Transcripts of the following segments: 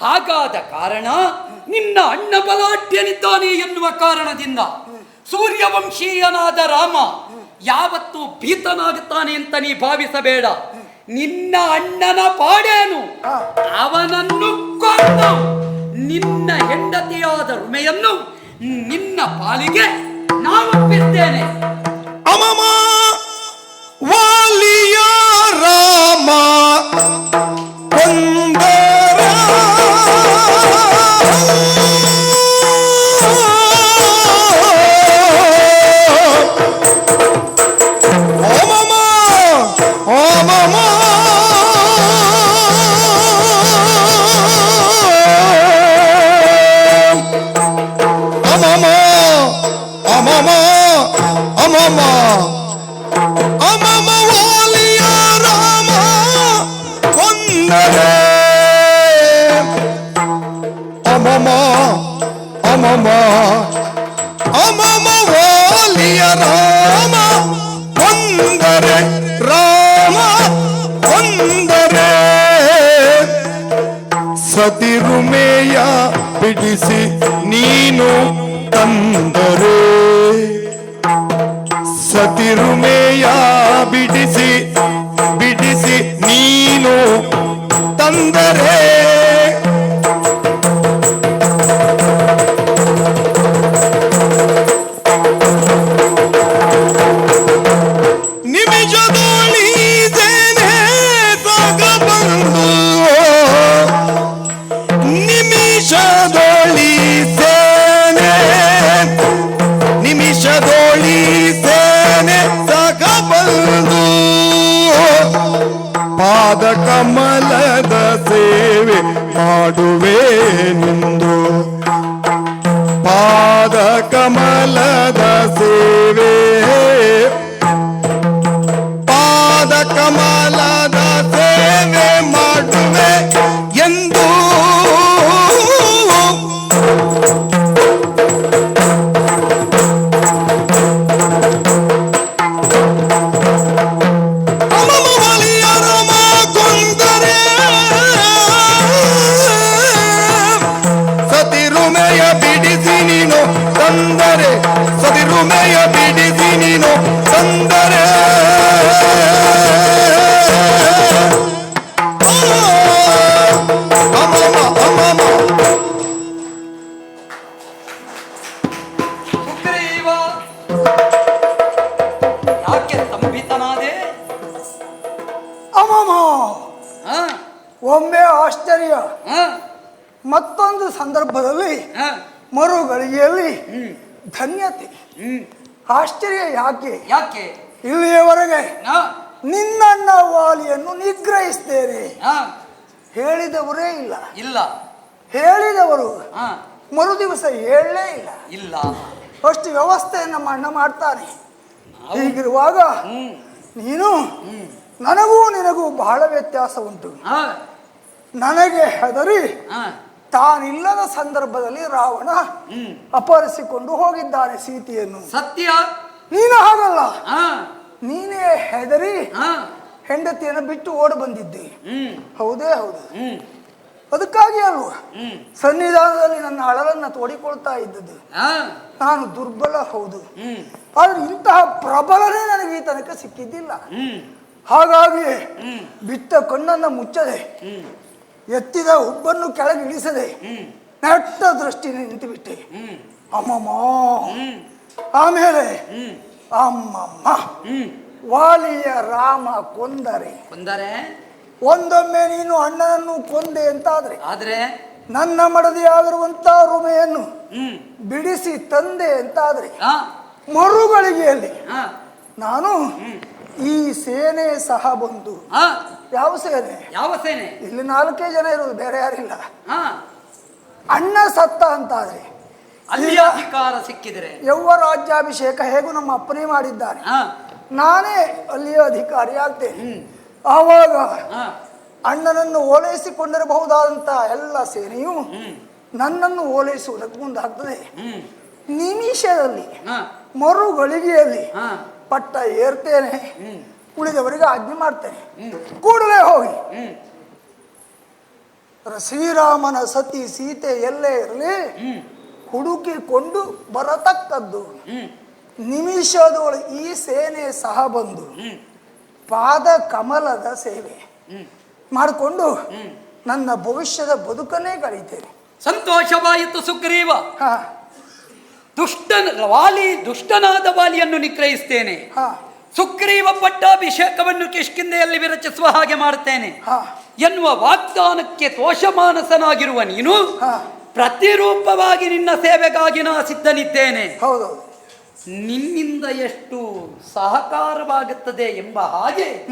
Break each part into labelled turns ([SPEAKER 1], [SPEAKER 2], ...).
[SPEAKER 1] ಹಾಗಾದ ಕಾರಣ ನಿನ್ನ ಅಣ್ಣ ಬಲಾಢ್ಯನಿದ್ದಾನೆ ಎನ್ನುವ ಕಾರಣದಿಂದ ಸೂರ್ಯವಂಶೀಯನಾದ ರಾಮ ಯಾವತ್ತು ಭೀತನಾಗುತ್ತಾನೆ ಅಂತ ನೀ ಭಾವಿಸಬೇಡ. ನಿನ್ನ ಅಣ್ಣನ ಪಾಡೇನು. ಅವನನ್ನು ಕೊಂದು ನಿನ್ನ ಹೆಂಡತಿಯಾದ ರುಮೆಯನ್ನು ನಿನ್ನ ಪಾಲಿಗೆ ನಾನೊಪ್ಪಿದ್ದೇನೆ
[SPEAKER 2] ಅಮಮ. ಬಿಡಿಸಿ ನೀನು ತಂದರೆ. ಸತಿರುಮೆಯ ಬಿಡಿಸಿ ಬಿಡಿಸಿ ನೀನು ತಂದರೆ.
[SPEAKER 1] ಯಾಕೆ?
[SPEAKER 3] ಯಾಕೆ? ಇಲ್ಲಿಯವರೆಗೆ ನಿನ್ನ ವಾಲಿಯನ್ನು ನಿಗ್ರಹಿಸ್ತೇನೆ.
[SPEAKER 1] ಹ?
[SPEAKER 3] ಹೇಳಿದವರೇ ಇಲ್ಲ.
[SPEAKER 1] ಇಲ್ಲ.
[SPEAKER 3] ಹೇಳಿದವರು
[SPEAKER 1] ಹ?
[SPEAKER 3] ಮರು ದಿವಸ ಹೇಳಲೇ ಇಲ್ಲ.
[SPEAKER 1] ಇಲ್ಲ.
[SPEAKER 3] ಅಷ್ಟು ವ್ಯವಸ್ಥೆ ನಮ್ಮ ಅಣ್ಣ ಮಾಡ್ತಾನೆ ಹೀಗಿರುವಾಗ ನೀನು ನನಗೂ ನಿನಗೂ ಬಹಳ ವ್ಯತ್ಯಾಸ ಉಂಟು.
[SPEAKER 1] ಹ?
[SPEAKER 3] ನನಗೆ ಹೆದರಿ ತಾನಿಲ್ಲದ ಸಂದರ್ಭದಲ್ಲಿ ರಾವಣ ಅಪಹರಿಸಿಕೊಂಡು ಹೋಗಿದ್ದಾನೆ ಸೀತೆಯನ್ನು.
[SPEAKER 1] ಸತ್ಯ.
[SPEAKER 3] ನೀನು ಹಾಗಲ್ಲ.
[SPEAKER 1] ಹ?
[SPEAKER 3] ನೀನೇ ಹೆದರಿ
[SPEAKER 1] ಹ?
[SPEAKER 3] ಹೆಂಡತಿಯನ್ನು ಬಿಟ್ಟು ಓಡಿ ಬಂದಿದ್ದೆ. ಹೌದೇ ಹೌದು. ಅದಕ್ಕಾಗಿ ಅಲ್ವಾ? ಸನ್ನಿಧಾನದಲ್ಲಿ ನನ್ನ ಅಳಲನ್ನ ತೋಡಿಕೊಳ್ತಾ ಇದ್ದದ್ದು.
[SPEAKER 1] ಹ?
[SPEAKER 3] ನಾನು ದುರ್ಬಲ ಹೌದು. ಆದ್ರೆ ಇಂತಹ ಪ್ರಬಲನೇ ನನಗೆ ಈ ತನಕ ಸಿಕ್ಕಿದ್ದಿಲ್ಲ. ಹಾಗಾಗಿ
[SPEAKER 1] ಬಿತ್ತ
[SPEAKER 3] ಬಿಟ್ಟ ಕಣ್ಣನ್ನ ಮುಚ್ಚದೆ. ಎತ್ತಿದ ಉಬ್ಬನ್ನು ಕೆಳಗೆ ಇಳಿಸದೆ ನೆಟ್ಟ ದೃಷ್ಟಿ ನಿಂತು ಬಿಟ್ಟೆ
[SPEAKER 1] ಅಮ್ಮ
[SPEAKER 3] ಅಮ್ಮಮ್ಮ ಆಮೇಲೆ ಅಮ್ಮಮ್ಮ. ವಾಲಿಯ ರಾಮ ಕೊಂದರೆ.
[SPEAKER 1] ಕೊಂದರೆ?
[SPEAKER 3] ಒಂದೊಮ್ಮೆ ನೀನು ಅಣ್ಣನನ್ನು ಕೊಂದೆ ಅಂತಾದ್ರೆ.
[SPEAKER 1] ಆದ್ರೆ?
[SPEAKER 3] ನನ್ನ ಮಡದಿಯಾಗಿರುವಂತ ರುಮೆಯನ್ನು
[SPEAKER 1] ಹ್ಮ್.
[SPEAKER 3] ಬಿಡಿಸಿ ತಂದೆ ಅಂತಾದ್ರೆ.
[SPEAKER 1] ಆದ್ರೆ
[SPEAKER 3] ಮರುಗಳಿಗೆಯಲ್ಲಿ
[SPEAKER 1] ಹ?
[SPEAKER 3] ನಾನು ಈ ಸೇನೆ ಸಹ ಬಂದು.
[SPEAKER 1] ಹ?
[SPEAKER 3] ಯಾವ ಸೇನೆ?
[SPEAKER 1] ಯಾವ ಸೇನೆ?
[SPEAKER 3] ಇಲ್ಲಿ ನಾಲ್ಕೇ ಜನ ಇರುವುದು ಬೇರೆ ಯಾರಿಲ್ಲ.
[SPEAKER 1] ಹ
[SPEAKER 3] ಅಣ್ಣ ಸತ್ತ ಅಂತಾದ್ರೆ.
[SPEAKER 1] ಅಲ್ಲಿ ಅಧಿಕಾರ ಸಿಕ್ಕಿದ್ರೆ
[SPEAKER 3] ಯಾವ ರಾಜ್ಯಾಭಿಷೇಕ ಹೇಗೂ ನಮ್ಮ ಅಪ್ಪನೇ
[SPEAKER 1] ಮಾಡಿದ್ದಾರೆ
[SPEAKER 3] ನಾನೇ ಅಲ್ಲಿಯ ಅಧಿಕಾರಿ ಆಗ್ತೇನೆ ಆವಾಗ ಅಣ್ಣನನ್ನು ಓಲೈಸಿಕೊಂಡಿರಬಹುದಾದಂತ ಎಲ್ಲ ಸೇನೆಯು ನನ್ನನ್ನು ಓಲೈಸುವುದಕ್ಕೆ ಮುಂದಾಗ್ತದೆ. ನಿಮಿಷದಲ್ಲಿ
[SPEAKER 1] ಮರುಗಳಿಗೆಯಲ್ಲಿ
[SPEAKER 3] ಮರು ಗಳಿಗೆಯಲ್ಲಿ
[SPEAKER 1] ಹ.
[SPEAKER 3] ಪಟ್ಟ ಏರ್ತೇನೆ. ಉಳಿದವರಿಗೆ ಆಜ್ಞೆ ಮಾಡ್ತೇನೆ. ಕೂಡಲೇ ಹೋಗಿ. ಶ್ರೀರಾಮನ ಸತಿ ಸೀತೆ ಎಲ್ಲೇ ಇರಲಿ. ಹುಡುಕಿಕೊಂಡು ಬರತಕ್ಕದ್ದು. ನಿಮಿಷದೊಳಗೆ ಈ ಸೇನೆ ಸಹ ಬಂದು ಪಾದ ಕಮಲದ ಸೇವೆ ಮಾಡಿಕೊಂಡು ನನ್ನ ಭವಿಷ್ಯದ ಬದುಕನ್ನೇ ಕಳೀತೇನೆ.
[SPEAKER 1] ಸಂತೋಷವಾಯಿತು ಸುಗ್ರೀವ. ದುಷ್ಟನ ವಾಲಿ ದುಷ್ಟನಾದ ವಾಲಿಯನ್ನು ನಿಗ್ರಹಿಸ್ತೇನೆ.
[SPEAKER 3] ಹಾ.
[SPEAKER 1] ಸುಗ್ರೀವ ಪಟ್ಟಾಭಿಷೇಕವನ್ನು ಕಿಷ್ಕಿಂದೆಯಲ್ಲಿ ವಿರಚಿಸುವ ಹಾಗೆ ಮಾಡುತ್ತೇನೆ. ಎನ್ನುವ ವಾಗ್ದಾನಕ್ಕೆ ತೋಷಮಾನಸನಾಗಿರುವ ನೀನು ಪ್ರತಿರೂಪವಾಗಿ ನಿನ್ನ ಸೇವೆಗಾಗಿ ನಾ ಸಿದ್ಧನಿದ್ದೇನೆ.
[SPEAKER 3] ಹೌದು.
[SPEAKER 1] ನಿನ್ನಿಂದ ಎಷ್ಟು ಸಹಕಾರವಾಗುತ್ತದೆ ಎಂಬ ಹಾಗೆ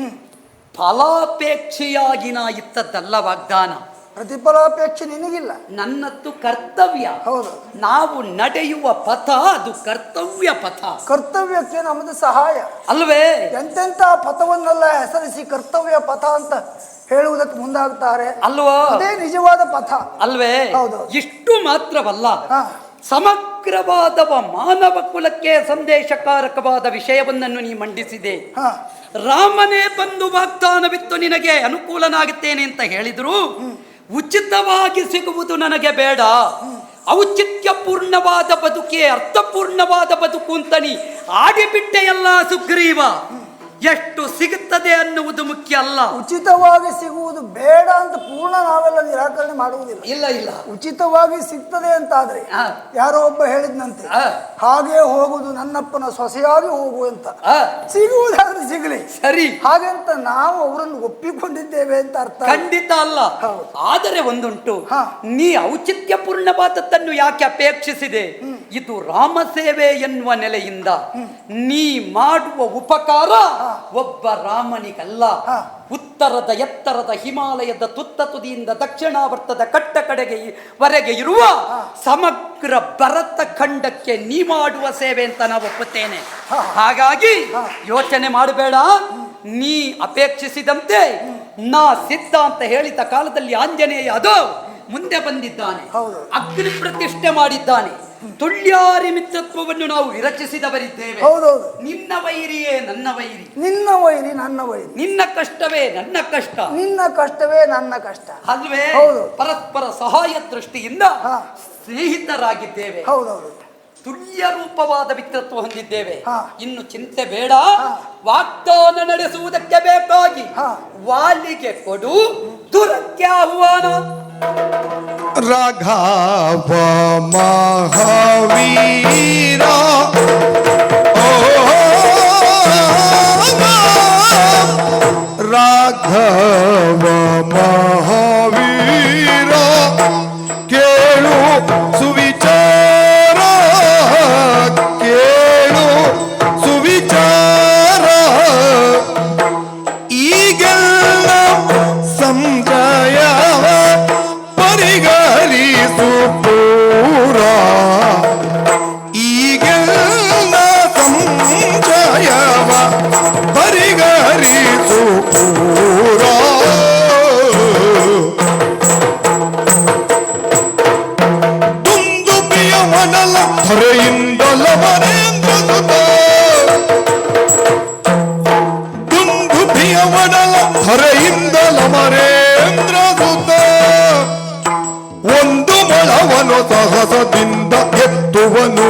[SPEAKER 1] ಫಲಾಪೇಕ್ಷೆಯಾಗಿ ನಾ ಇತ್ತದ್ದಲ್ಲ ವಾಗ್ದಾನ.
[SPEAKER 3] ಪ್ರತಿಫಲಾಪೇಕ್ಷೆ ನಿನಗಿಲ್ಲ.
[SPEAKER 1] ನನ್ನದ್ದು ಕರ್ತವ್ಯ.
[SPEAKER 3] ಹೌದು.
[SPEAKER 1] ನಾವು ನಡೆಯುವ ಪಥ ಅದು ಕರ್ತವ್ಯ ಪಥ.
[SPEAKER 3] ಕರ್ತವ್ಯಕ್ಕೆ ನಮ್ಮದು ಸಹಾಯ.
[SPEAKER 1] ಅಲ್ವೇ?
[SPEAKER 3] ಎಂತೆಂತ ಪಥವನ್ನೆಲ್ಲ ಹೆಸರಿಸಿ ಕರ್ತವ್ಯ ಪಥ ಅಂತ ಹೇಳುವುದಕ್ಕೆ ಮುಂದಾಗ್ತಾರೆ.
[SPEAKER 1] ಅಲ್ವಾ?
[SPEAKER 3] ಅದೇ ನಿಜವಾದ ಪಥ.
[SPEAKER 1] ಅಲ್ವೇ?
[SPEAKER 3] ಹೌದು.
[SPEAKER 1] ಇಷ್ಟು ಮಾತ್ರವಲ್ಲ
[SPEAKER 3] ಸಮಗ್ರವಾದ
[SPEAKER 1] ಸಮಗ್ರವಾದವ ಮಾನವ ಕುಲಕ್ಕೆ ಸಂದೇಶಕಾರಕವಾದ ವಿಷಯವನ್ನನ್ನು ನೀ ಮಂಡಿಸಿದೆ.
[SPEAKER 3] ಹಾ.
[SPEAKER 1] ರಾಮನೇ ಬಂದು ವಾಗ್ದಾನವಿತ್ತು ನಿನಗೆ ಅನುಕೂಲನಾಗುತ್ತೇನೆ ಅಂತ ಹೇಳಿದ್ರು. ಉಚಿತವಾಗಿ ಸಿಗುವುದು ನನಗೆ ಬೇಡ. ಔಚಿತ್ಯಪೂರ್ಣವಾದ ಬದುಕೆ ಅರ್ಥಪೂರ್ಣವಾದ ಬದುಕು ಅಂತ ನೀ ಆಡಿಬಿಟ್ಟೆಯಲ್ಲ ಸುಗ್ರೀವ. ಎಷ್ಟು ಸಿಗುತ್ತದೆ ಅನ್ನುವುದು ಮುಖ್ಯ ಅಲ್ಲ.
[SPEAKER 3] ಉಚಿತವಾಗಿ ಸಿಗುವುದು ಬೇಡ ಅಂತ ಪೂರ್ಣ ನಾವೆಲ್ಲ ನಿರಾಕರಣೆ ಮಾಡುವುದಿಲ್ಲ.
[SPEAKER 1] ಇಲ್ಲ ಇಲ್ಲ.
[SPEAKER 3] ಉಚಿತವಾಗಿ ಸಿಗ್ತದೆ ಅಂತಾದ್ರೆ. ಯಾರೋ ಒಬ್ಬ ಹೇಳಿದ್ನಂತೆ. ಹಾಗೆ ಹೋಗುದು ನನ್ನಪ್ಪನ ಸೊಸೆಯಾಗಿ ಹೋಗು ಅಂತ. ಸಿಗುವುದಾದ್ರೆ ಸಿಗಲಿ.
[SPEAKER 1] ಸರಿ.
[SPEAKER 3] ಹಾಗೆಂತ ನಾವು ಅವರನ್ನು ಒಪ್ಪಿಕೊಂಡಿದ್ದೇವೆ ಅಂತ ಅರ್ಥ.
[SPEAKER 1] ಖಂಡಿತ ಅಲ್ಲ. ಆದರೆ ಒಂದುಂಟು.
[SPEAKER 3] ನೀ
[SPEAKER 1] ನೀ ಔಚಿತ್ಯಪೂರ್ಣವಾದದ್ದನ್ನು ಯಾಕೆ ಅಪೇಕ್ಷಿಸಿದೆ? ಇದು ರಾಮ ಸೇವೆ ಎನ್ನುವ ನೆಲೆಯಿಂದ ನೀ ಮಾಡುವ ಉಪಕಾರ ಒಬ್ಬ ರಾಮನಿಗಲ್ಲ. ಉತ್ತರದ ಎತ್ತರದ ಹಿಮಾಲಯದ ತುತ್ತ ತುದಿಯಿಂದ ದಕ್ಷಿಣಾವರ್ತದ ಕಟ್ಟ ಕಡೆಗೆ ವರೆಗೆ ಇರುವ ಸಮಗ್ರ ಭರತ ಖಂಡಕ್ಕೆ ನೀ ಮಾಡುವ ಸೇವೆ ಅಂತ ನಾವು ಒಪ್ಪುತ್ತೇನೆ. ಹಾಗಾಗಿ ಯೋಚನೆ ಮಾಡಬೇಡ. ನೀ ಅಪೇಕ್ಷಿಸಿದಂತೆ ನಾ ಸಿದ್ಧ ಅಂತ ಹೇಳಿದ ಕಾಲದಲ್ಲಿ ಆಂಜನೇಯ ಅದು ಮುಂದೆ ಬಂದಿದ್ದಾನೆ.
[SPEAKER 3] ಹೌದು.
[SPEAKER 1] ಅಗ್ನಿ ಪ್ರತಿಷ್ಠೆ ಮಾಡಿದ್ದಾನೆ. ತುಳ್ಯಾರಿ ಮಿತ್ರತ್ವವನ್ನು ನಾವು ವಿರಚಿಸಿದವರಿದ್ದೇವೆ.
[SPEAKER 3] ಹೌದೌದು.
[SPEAKER 1] ನಿನ್ನ ವೈರಿಯೇ ನನ್ನ ವೈರಿ.
[SPEAKER 3] ನಿನ್ನ ವೈರಿ ನನ್ನ ವೈರಿ.
[SPEAKER 1] ನಿನ್ನ ಕಷ್ಟವೇ ನನ್ನ ಕಷ್ಟ.
[SPEAKER 3] ನಿನ್ನ ಕಷ್ಟವೇ ನನ್ನ ಕಷ್ಟ.
[SPEAKER 1] ಅಲ್ವೇ?
[SPEAKER 3] ಹೌದು.
[SPEAKER 1] ಪರಸ್ಪರ ಸಹಾಯ ದೃಷ್ಟಿಯಿಂದ. ಸ್ನೇಹಿತರಾಗಿದ್ದೇವೆ.
[SPEAKER 3] ಹೌದೌದು.
[SPEAKER 1] ತುಲ್ಯ ರೂಪವಾದ ಮಿತ್ರತ್ವ ಹೊಂದಿದ್ದೇವೆ. ಇನ್ನು ಚಿಂತೆ ಬೇಡ. ವಾಗ್ದಾನ ನಡೆಸುವುದಕ್ಕೆ ಬೇಕಾಗಿ. ವಾಲಿಗೆ ಕೊಡು. ದುರಕ್ಕೆ ಆಹ್ವಾನ.
[SPEAKER 2] রাঘাব মহাবীর রাঘব মহাবীর ಸಾಹಸದಿಂದ ಎತ್ತುವನು.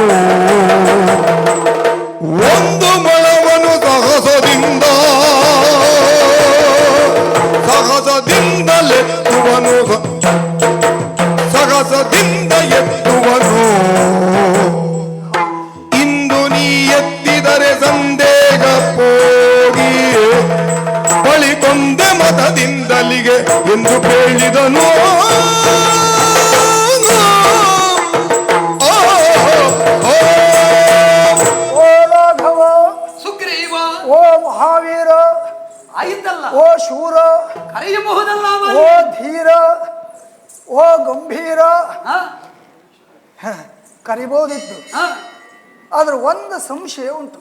[SPEAKER 3] ಶೂರ
[SPEAKER 1] ಕರೆಯಬಹುದಲ್ಲ
[SPEAKER 3] ಓ ಧೀರ ಓ ಗಂಭೀರ.
[SPEAKER 1] ಕರಿಬಹುದಿತ್ತು
[SPEAKER 3] ಹ, ಕರಿಬೋದಿತ್ತು
[SPEAKER 1] ಹಾ?
[SPEAKER 3] ಆದ್ರೆ ಒಂದು ಸಂಶಯ ಉಂಟು.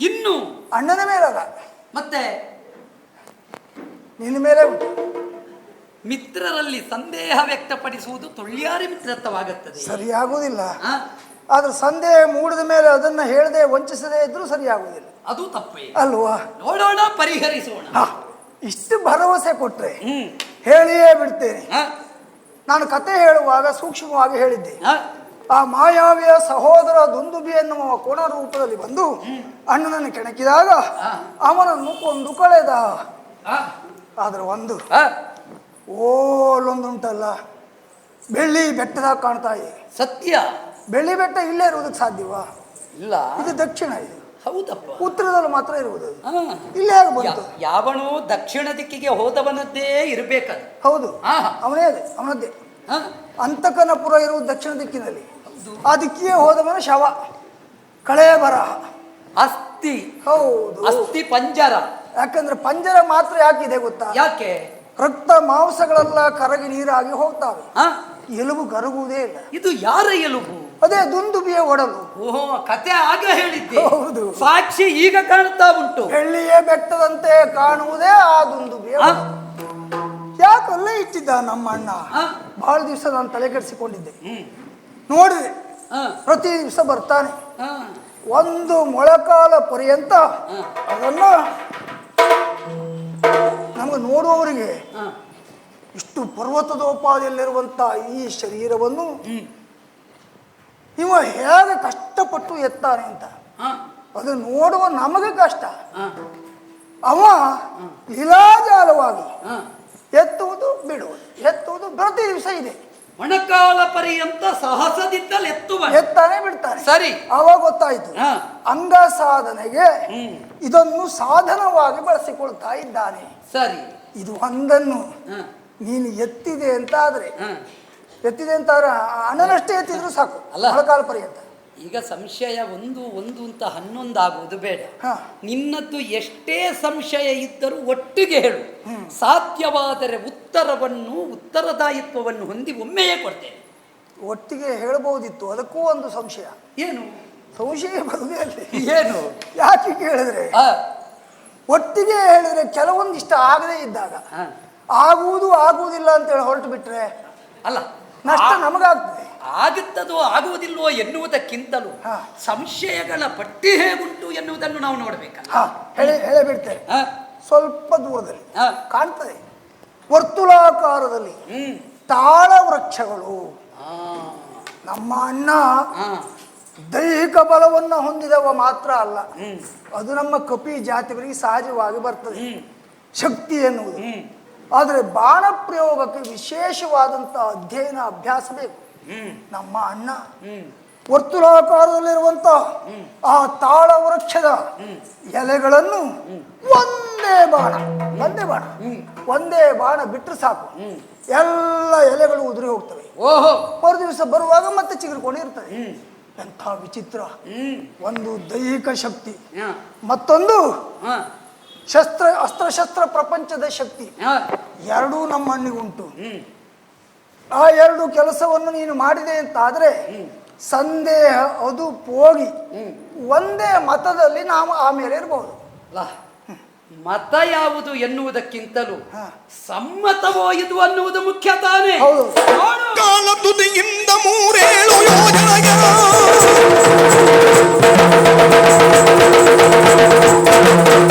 [SPEAKER 1] ಇನ್ನು?
[SPEAKER 3] ಅಣ್ಣನ ಮೇಲಲ್ಲ.
[SPEAKER 1] ಮತ್ತೆ?
[SPEAKER 3] ನಿನ್ನ ಮೇಲೆ ಉಂಟು.
[SPEAKER 1] ಮಿತ್ರರಲ್ಲಿ ಸಂದೇಹ ವ್ಯಕ್ತಪಡಿಸುವುದು ತುಳ್ಯಾರಿ ಮಿತ್ರತ್ವವಾಗುತ್ತದೆ.
[SPEAKER 3] ಸರಿಯಾಗುವುದಿಲ್ಲ.
[SPEAKER 1] ಹಾ?
[SPEAKER 3] ಆದ್ರೆ ಸಂದೇಹ ಮೂಡಿದ ಮೇಲೆ ಅದನ್ನ ಹೇಳದೆ ವಂಚಿಸದೇ ಇದ್ರೂ ಸರಿಯಾಗುವುದಿಲ್ಲ.
[SPEAKER 1] ಅದು ತಪ್ಪೇ.
[SPEAKER 3] ಅಲ್ವಾ?
[SPEAKER 1] ನೋಡೋಣ ಪರಿಹರಿಸೋಣ.
[SPEAKER 3] ಇಷ್ಟು ಭರವಸೆ ಕೊಟ್ರೆ ಹೇಳಿಯೇ ಬಿಡ್ತೇನೆ? ನಾನು ಕತೆ ಹೇಳುವಾಗ ಸೂಕ್ಷ್ಮವಾಗಿ ಹೇಳಿದ್ದೆ.
[SPEAKER 1] ಆ,
[SPEAKER 3] ಮಾಯಾವಿಯ ಸಹೋದರ ದುಂದುಬಿ ಎನ್ನುವ ಕೋಣ ರೂಪದಲ್ಲಿ ಬಂದು ಅಣ್ಣನನ್ನು ಕೆಣಕಿದಾಗ ಅವನನ್ನು ಕೊಂದು ಕಳೆದ. ಆದ್ರೆ ಒಂದು ಓಲೊಂದುಂಟಲ್ಲ. ಬೆಳ್ಳಿ ಬೆಟ್ಟದಾಗ ಕಾಣ್ತಾ ಇದೆ.
[SPEAKER 1] ಸತ್ಯ.
[SPEAKER 3] ಬೆಳ್ಳಿ ಬೆಟ್ಟ ಇಲ್ಲೇ ಇರುವುದಕ್ಕೆ ಸಾಧ್ಯವಾ?
[SPEAKER 1] ಇಲ್ಲ.
[SPEAKER 3] ಇದು ದಕ್ಷಿಣ ಇದು.
[SPEAKER 1] ಹೌದಪ್ಪ.
[SPEAKER 3] ಉತ್ತರದಲ್ಲಿ ಮಾತ್ರ ಇರುವುದು. ಇಲ್ಲೇ ಹೇಗೆ ಬಂತು?
[SPEAKER 1] ಯಾವನು ದಕ್ಷಿಣ ದಿಕ್ಕಿಗೆ ಹೋದವನದ್ದೇ ಇರಬೇಕದು.
[SPEAKER 3] ಹೌದು. ಅವನೇ ಅದೇ ಅವನದ್ದೇ. ಅಂತಕನಪುರ ಇರುವುದು ದಕ್ಷಿಣ ದಿಕ್ಕಿನಲ್ಲಿ. ಆ ದಿಕ್ಕಿಗೆ ಹೋದವನ ಶವ. ಕಳೆಯ ಬರಹ.
[SPEAKER 1] ಅಸ್ಥಿ.
[SPEAKER 3] ಹೌದು.
[SPEAKER 1] ಅಸ್ಥಿ ಪಂಜರ.
[SPEAKER 3] ಯಾಕಂದ್ರೆ ಪಂಜರ ಮಾತ್ರ ಯಾಕಿದೆ ಗೊತ್ತಾ?
[SPEAKER 1] ಯಾಕೆ?
[SPEAKER 3] ರಕ್ತ ಮಾಂಸಗಳೆಲ್ಲ ಕರಗಿ ನೀರಾಗಿ ಹೋಗ್ತಾವೆ. ಎಲುಬು ಕರಗುವುದೇ ಇಲ್ಲ.
[SPEAKER 1] ಇದು ಯಾರ ಎಲುಬು?
[SPEAKER 3] ಅದೇ ದುಂದುಬಿಯ ಒಡಲು
[SPEAKER 1] ಓಹೋ ಕತೆ ಆಗ ಹೇಳಿದ್ದೆ.
[SPEAKER 3] ಹೌದು.
[SPEAKER 1] ಸಾಕ್ಷಿ ಈಗ ಕಾಣ್ತಾ ಉಂಟು.
[SPEAKER 3] ಹೆಳ್ಳಿಯೇ ಬೆಟ್ಟದಂತೆ ಕಾಣುವುದೇ ಆ ದುಂದುಬಿಯ. ಯಾಕಲ್ಲೇ ಇಟ್ಟಿದ್ದ ನಮ್ಮ ಅಣ್ಣ ಬಹಳ ದಿವಸ ನಾನು ತಲೆ ಕೆಡಿಸಿಕೊಂಡಿದ್ದೆ.
[SPEAKER 1] ಹ್ಮ್,
[SPEAKER 3] ನೋಡಿದೆ ಪ್ರತಿ ದಿವಸ ಬರ್ತಾನೆ. ಒಂದು ಮೊಳಕಾಲ ಪರ್ಯಂತ ಅದನ್ನ ನಮಗೆ ನೋಡುವವರಿಗೆ ಇಷ್ಟು ಪರ್ವತದೋಪಾದಿಯಲ್ಲಿರುವಂಥ ಈ ಶರೀರವನ್ನು ಇವ ಹೇಗೆ ಕಷ್ಟಪಟ್ಟು ಎತ್ತಾರೆ ಅಂತ. ಅದು ನೋಡುವ ನಮಗೆ ಕಷ್ಟ. ಅವ ಲೀಲಾಜಾಲವಾಗಿ. ಎತ್ತುವುದು ಬಿಡುವುದು. ಎತ್ತುವುದು ಪ್ರತಿ ದಿವಸ ಇದೆ.
[SPEAKER 1] ಮೊಣಕಾಲ ಪರ್ಯಂತ ಸಾಹಸದಿಂದಲೇ ಎತ್ತುವ.
[SPEAKER 3] ಎತ್ತಾನೆ ಬಿಡ್ತಾನೆ.
[SPEAKER 1] ಸರಿ.
[SPEAKER 3] ಅವಾಗ ಗೊತ್ತಾಯ್ತು. ಅಂಗ ಸಾಧನೆಗೆ ಇದನ್ನು ಸಾಧನವಾಗಿ ಬಳಸಿಕೊಳ್ತಾ ಇದ್ದಾನೆ.
[SPEAKER 1] ಸರಿ.
[SPEAKER 3] ಇದು ಒಂದನ್ನು ನೀನು ಎತ್ತಿದೆ ಅಂತ ಆದ್ರೆ. ಎತ್ತಿದೆ ಅಂತ ಅಣ್ಣನಷ್ಟೇ ಎತ್ತಿದ್ರು ಸಾಕು.
[SPEAKER 1] ಅಲ್ಲ.
[SPEAKER 3] ಮೊಳಕಾಲ ಪರ್ಯಂತ
[SPEAKER 1] ಈಗ ಸಂಶಯ ಒಂದು ಒಂದು ಅಂತ ಹನ್ನೊಂದಾಗುವುದು ಬೇಡ.
[SPEAKER 3] ಹಾ.
[SPEAKER 1] ನಿನ್ನದ್ದು ಎಷ್ಟೇ ಸಂಶಯ ಇದ್ದರೂ ಒಟ್ಟಿಗೆ ಹೇಳು. ಸಾಧ್ಯವಾದರೆ ಉತ್ತರವನ್ನು ಉತ್ತರದಾಯಿತ್ವವನ್ನು ಹೊಂದಿ ಒಮ್ಮೆಯೇ ಕೊಡ್ತೇನೆ.
[SPEAKER 3] ಒಟ್ಟಿಗೆ ಹೇಳಬಹುದಿತ್ತು ಅದಕ್ಕೂ ಒಂದು ಸಂಶಯ.
[SPEAKER 1] ಏನು?
[SPEAKER 3] ಸಂಶಯ ಬರುದೇ ಅಲ್ಲಿ
[SPEAKER 1] ಏನು?
[SPEAKER 3] ಯಾಕೆ ಕೇಳಿದ್ರೆ? ಒಟ್ಟಿಗೆ ಹೇಳಿದ್ರೆ ಕೆಲವೊಂದಿಷ್ಟ ಆಗದೇ ಇದ್ದಾಗ. ಆಗುವುದು ಆಗುವುದಿಲ್ಲ ಅಂತೇಳಿ ಹೊರಟು ಬಿಟ್ರೆ?
[SPEAKER 1] ಅಲ್ಲ
[SPEAKER 3] ನಷ್ಟ ನಮಗಾಗ್ತದೆ.
[SPEAKER 1] ಆಗುತ್ತದೋ ಆಗುವುದಿಲ್ವೋ ಎನ್ನುವುದಕ್ಕಿಂತಲೂ. ಸಂಶಯಗಳ ಪಟ್ಟಿ ಹೇಗುಂಟು ಎನ್ನುವುದನ್ನು ನಾವು ನೋಡಬೇಕಲ್ಲ.
[SPEAKER 3] ಹಾ ಹೇಳಿ ಹೇಳೇ
[SPEAKER 1] ಆ,
[SPEAKER 3] ಸ್ವಲ್ಪ ದೂರದಲ್ಲಿ ಕಾಣ್ತದೆ. ವರ್ತುಲಾಕಾರದಲ್ಲಿ ತಾಳ ವೃಕ್ಷಗಳು. ನಮ್ಮ ಅಣ್ಣ ದೈಹಿಕ ಬಲವನ್ನು ಹೊಂದಿದವ ಮಾತ್ರ ಅಲ್ಲ. ಅದು ನಮ್ಮ ಕಪಿ ಜಾತಿಗಳಿಗೆ ಸಹಜವಾಗಿ ಬರ್ತದೆ. ಶಕ್ತಿ ಎನ್ನುವುದು. ಆದರೆ ಬಾಣ ಪ್ರಯೋಗಕ್ಕೆ ವಿಶೇಷವಾದಂಥ ಅಧ್ಯಯನ ಅಭ್ಯಾಸ ಬೇಕು. ನಮ್ಮ ಅಣ್ಣ ವರ್ತುಲಾಕಾರದಲ್ಲಿರುವಂತ ಆ ತಾಳ ವೃಕ್ಷದ ಎಲೆಗಳನ್ನು ಒಂದೇ ಬಾಣ ಒಂದೇ ಬಾಣ ಒಂದೇ ಬಾಣ ಬಿಟ್ಟರೆ ಸಾಕು. ಎಲ್ಲ ಎಲೆಗಳು ಉದುರಿ ಹೋಗ್ತವೆ.
[SPEAKER 1] ಓಹೋ.
[SPEAKER 3] ಮರು ದಿವಸ ಬರುವಾಗ ಮತ್ತೆ ಚಿಗುರ್ಕೊಂಡಿರ್ತದೆ
[SPEAKER 1] ಇರ್ತವೆ.
[SPEAKER 3] ಎಂಥ ವಿಚಿತ್ರ. ಒಂದು ದೈಹಿಕ ಶಕ್ತಿ. ಮತ್ತೊಂದು ಶಸ್ತ್ರ ಅಸ್ತ್ರಶಸ್ತ್ರ ಪ್ರಪಂಚದ ಶಕ್ತಿ.
[SPEAKER 1] ಹಾ,
[SPEAKER 3] ಎರಡೂ ನಮ್ಮ ಅಣ್ಣಿಗುಂಟು
[SPEAKER 1] ಹ್ಮ್.
[SPEAKER 3] ಆ ಎರಡು ಕೆಲಸವನ್ನು ನೀನು ಮಾಡಿದೆ ಅಂತಾದ್ರೆ ಸಂದೇಹ ಅದು ಹೋಗಿ ಒಂದೇ ಮತದಲ್ಲಿ ನಾವು ಆಮೇಲೆ ಇರಬಹುದು
[SPEAKER 1] ಅಲ್ಲ, ಮತ ಯಾವುದು ಎನ್ನುವುದಕ್ಕಿಂತಲೂ
[SPEAKER 3] ಹಾ.
[SPEAKER 1] ಸಮ್ಮತವೋ ಇದು ಅನ್ನುವುದು ಮುಖ್ಯ ತಾನೇ.
[SPEAKER 3] ಹೌದು.
[SPEAKER 1] ನೋಡು.
[SPEAKER 2] ಕಾಲ ತುದಿಯಿಂದ ಮೂರೇಳು ಯೋಜನೆಗೆ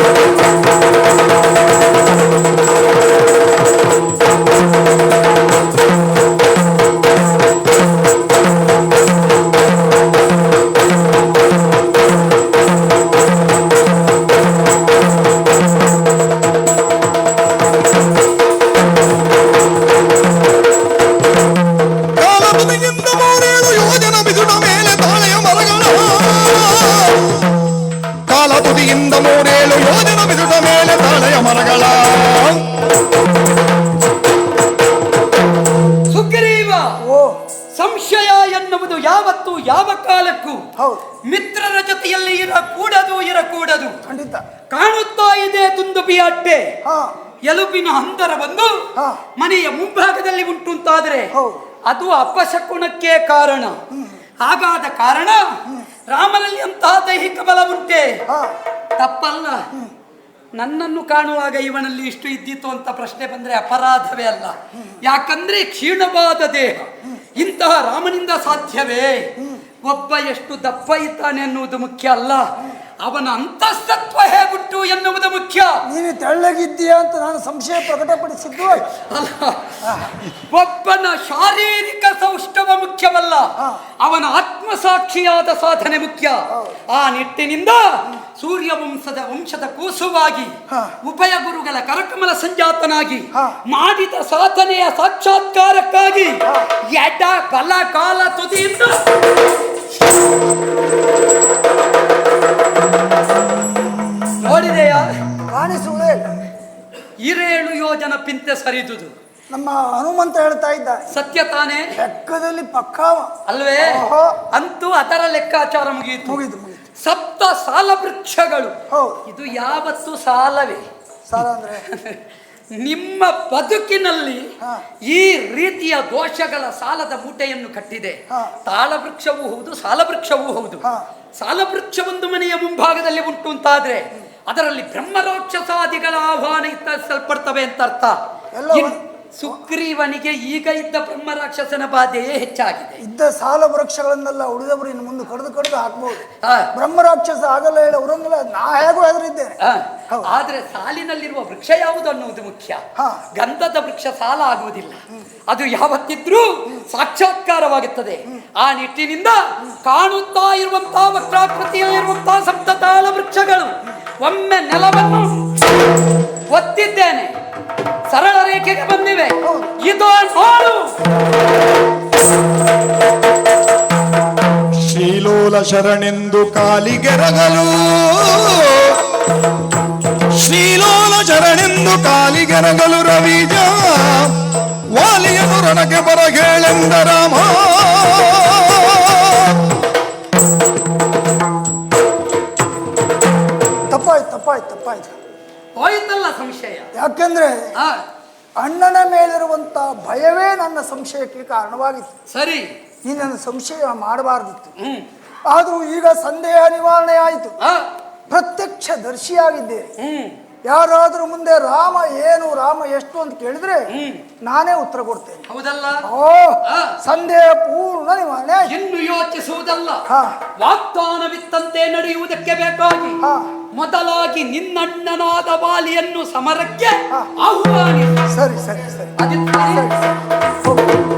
[SPEAKER 3] Thank
[SPEAKER 1] you. ಎನ್ನುವುದು ಯಾವತ್ತು ಯಾವ ಕಾಲಕ್ಕೂ ಮಿತ್ರರ ಜೊತೆಯಲ್ಲಿ ಇರಕೂಡದು ಇರಕೂಡದು.
[SPEAKER 3] ಖಂಡಿತ.
[SPEAKER 1] ಕಾಣುತ್ತಾ ಇದೆ ದುಂದುಬಿ
[SPEAKER 3] ಅಡ್ಡೆ.
[SPEAKER 1] ಎಲುಬಿನ ಅಂತರ ಬಂದು
[SPEAKER 3] ಹಾ.
[SPEAKER 1] ಮನೆಯ ಮುಂಭಾಗದಲ್ಲಿ ಉಂಟುಂತಾದ್ರೆ. ಅದು ಅಪಶಕುಣಕ್ಕೆ ಕಾರಣ. ಹಾಗಾದ ಕಾರಣ ರಾಮನಲ್ಲಿ ಅಂತಹ ದೈಹಿಕ ಬಲ ಉಂಟೆ ತಪ್ಪಲ್ಲ. ನನ್ನನ್ನು ಕಾಣುವಾಗ ಇವನಲ್ಲಿ ಇಷ್ಟು ಇದ್ದಿತ್ತು ಅಂತ ಪ್ರಶ್ನೆ ಬಂದರೆ ಅಪರಾಧವೇ ಅಲ್ಲ. ಯಾಕಂದ್ರೆ ಕ್ಷೀಣವಾದ ದೇಹ. ಇಂತಹ ರಾಮನಿಂದ ಸಾಧ್ಯವೇ? ಒಬ್ಬ ಎಷ್ಟು ದಪ್ಪ ಇದ್ದಾನೆ ಅನ್ನುವುದು ಮುಖ್ಯ ಅಲ್ಲ. ಅವನ ಅಂತಸ್ತತ್ವ ಹೇಗುಟ್ಟು ಎನ್ನುವುದು ಮುಖ್ಯ
[SPEAKER 3] ನೀನು ತೆಳ್ಳಗಿದ್ದೀಯಾ ಅಂತ ನಾನು ಸಂಶಯ ಪ್ರಕಟಪಡಿಸಿದ್ದು
[SPEAKER 1] ಅಲ್ಲ ಒಬ್ಬನ ಶಾರೀರಿಕ ಸೌಷ್ಠವ ಮುಖ್ಯವಲ್ಲ. ಅವನ ಆತ್ಮಸಾಕ್ಷಿಯಾದ ಸಾಧನೆ ಮುಖ್ಯ ಆ ನಿಟ್ಟಿನಿಂದ ಸೂರ್ಯ ವಂಶದ ವಂಶದ ಕೂಸುವಾಗಿ. ಉಭಯ ಗುರುಗಳ ಕರಕಮಲ ಸಂಜಾತನಾಗಿ ಮಾಡಿದ ಸಾಧನೆಯ ಸಾಕ್ಷಾತ್ಕಾರಕ್ಕಾಗಿ. ಎಡ ಬಲ ಕಾಲ ತುದಿಯಿಂದ
[SPEAKER 3] ಕಾಣಿಸುವುದೇ ಇಲ್ಲ.
[SPEAKER 1] ಹಿರೇಳು ಯೋಜನ ಪಿಂತೆ ಸರಿದುದು.
[SPEAKER 3] ನಮ್ಮ ಹನುಮಂತ ಹೇಳ್ತಾ ಇದ್ದ.
[SPEAKER 1] ಸತ್ಯ ತಾನೇ?
[SPEAKER 3] ಲೆಕ್ಕದಲ್ಲಿ ಪಕ್ಕಾವ.
[SPEAKER 1] ಅಲ್ವೇ. ಅಂತೂ ಅದರ ಲೆಕ್ಕಾಚಾರ ಮುಗಿಯಿತು
[SPEAKER 3] ಮುಗಿದು
[SPEAKER 1] ಸಪ್ತ ಸಾಲ ವೃಕ್ಷಗಳು. ಇದು ಯಾವತ್ತು ಸಾಲವೇ?
[SPEAKER 3] ಸಾಲ ಅಂದ್ರೆ?
[SPEAKER 1] ನಿಮ್ಮ ಬದುಕಿನಲ್ಲಿ ಈ ರೀತಿಯ ದೋಷಗಳ ಸಾಲದ ಮೂಟೆಯನ್ನು ಕಟ್ಟಿದೆ.
[SPEAKER 3] ತಾಳವೃಕ್ಷವೂ
[SPEAKER 1] ತಾಳ ವೃಕ್ಷವೂ ಹೌದು ಸಾಲವೃಕ್ಷವೂ ಹೌದು.
[SPEAKER 3] ಹಾ.
[SPEAKER 1] ಸಾಲ ವೃಕ್ಷ ಒಂದು ಮನೆಯ ಮುಂಭಾಗದಲ್ಲಿ ಉಂಟು ಅಂತಾದ್ರೆ ಅದರಲ್ಲಿ ಬ್ರಹ್ಮರಾಕ್ಷಸಾದಿಗಳ ಆಹ್ವಾನ ಇತ್ತಲ್ಪಡ್ತವೆ ಅಂತ ಅರ್ಥ
[SPEAKER 3] ಎಲ್ಲ
[SPEAKER 1] ಸುಗ್ರೀವನಿಗೆ ಈಗ ಇದ್ದ ಬ್ರಹ್ಮರಾಕ್ಷಸನ ಬಾಧೆಯೇ ಹೆಚ್ಚಾಗಿದೆ.
[SPEAKER 3] ಇದ್ದ ಸಾಲ ವೃಕ್ಷಗಳನ್ನೆಲ್ಲ ಉಳಿದವರು ಇನ್ನು ಮುಂದೆ ಕಡಿದು ಕಡಿದು ಹಾಕ್ಬೋದು.
[SPEAKER 1] ಬ್ರಹ್ಮ
[SPEAKER 3] ಬ್ರಹ್ಮರಾಕ್ಷಸ ಆಗಲ್ಲ ಹೇಳಿ ಅವರನ್ನೆಲ್ಲ ನಾ ಹೇಗೂ ಹೆದರಿದ್ದೇನೆ.
[SPEAKER 1] ಆದ್ರೆ ಸಾಲಿನಲ್ಲಿರುವ ವೃಕ್ಷ ಯಾವುದು ಅನ್ನುವುದು ಮುಖ್ಯ.
[SPEAKER 3] ಹಾ.
[SPEAKER 1] ಗಂಧದ ವೃಕ್ಷ ಸಾಲ ಆಗುವುದಿಲ್ಲ. ಅದು ಯಾವತ್ತಿದ್ರೂ ಸಾಕ್ಷಾತ್ಕಾರವಾಗುತ್ತದೆ. ಆ ನಿಟ್ಟಿನಿಂದ ಕಾಣುತ್ತಾ ಇರುವಂತಹ ವಕ್ರಾಕೃತಿಯಲ್ಲಿರುವಂತಹ ಸಪ್ತತಾಳ ವೃಕ್ಷಗಳು. ಒಮ್ಮೆ ನೆಲವನ್ನು ಒತ್ತಿದ್ದೇನೆ. ಸರಳ ರೇಖೆಗೆ ಬಂದಿವೆ. ಇದು ನೋಡು.
[SPEAKER 2] ಶ್ರೀಲೋಲ ಶರಣೆಂದು ಕಾಲಿಗೆರಗಲು ಶ್ರೀಲೋಲ ಚರಣೆಂದು ಕಾಲಿಗೆರಗಲು ರವಿಜ. ವಾಲಿಯನು ರಣಕ್ಕೆ ಬರಗೇಳೆಂದ ರಾಮ
[SPEAKER 3] ತಪ್ಪಾಯ್ತು ತಪ್ಪಾಯ್ತು ತಪ್ಪಾಯ್ತು.
[SPEAKER 1] ಹೋಯ್ತಲ್ಲ ಸಂಶಯ.
[SPEAKER 3] ಯಾಕಂದ್ರೆ
[SPEAKER 1] ಆ,
[SPEAKER 3] ಅಣ್ಣನ ಮೇಲಿರುವಂತ ಭಯವೇ ನನ್ನ ಸಂಶಯಕ್ಕೆ ಕಾರಣವಾಗಿತ್ತು.
[SPEAKER 1] ಸರಿ.
[SPEAKER 3] ಈ ನನ್ನ ಸಂಶಯ ಮಾಡಬಾರ್ದಿತ್ತು.
[SPEAKER 1] ಹ್ಮ್.
[SPEAKER 3] ಆದರೂ ಈಗ ಸಂದೇಹ ನಿವಾರಣೆ ಆಯಿತು. ಪ್ರತ್ಯಕ್ಷ ದರ್ಶಿಯಾಗಿದ್ದೇನೆ
[SPEAKER 1] ಹ್ಮ್.
[SPEAKER 3] ಯಾರಾದರೂ ಮುಂದೆ ರಾಮ ಏನು ರಾಮ ಎಷ್ಟು ಅಂತ ಕೇಳಿದ್ರೆ. ನಾನೇ ಉತ್ತರ ಕೊಡ್ತೇನೆ.
[SPEAKER 1] ಹೌದಲ್ಲ?
[SPEAKER 3] ಓ. ಸಂದೇಹ ಪೂರ್ಣ ನಿವಾರಣೆ
[SPEAKER 1] ಇನ್ನು ಯೋಚಿಸುವುದಲ್ಲ. ವಾಗ್ದಾನವಿತ್ತಂತೆ ನಡೆಯುವುದಕ್ಕೆ ಬೇಕಾಗಿ. ಮೊದಲಾಗಿ ನಿನ್ನಣ್ಣನಾದ ಬಾಲಿಯನ್ನು ಸಮರಕ್ಕೆ
[SPEAKER 3] ಆಹ್ವಾನಿ
[SPEAKER 1] ಆಹ್ವಾನಿಸಿ.
[SPEAKER 3] ಸರಿ ಸರಿ ಸರಿ.
[SPEAKER 1] ಅದಿತ್ತ
[SPEAKER 3] ಸರಿ ಸರಿ.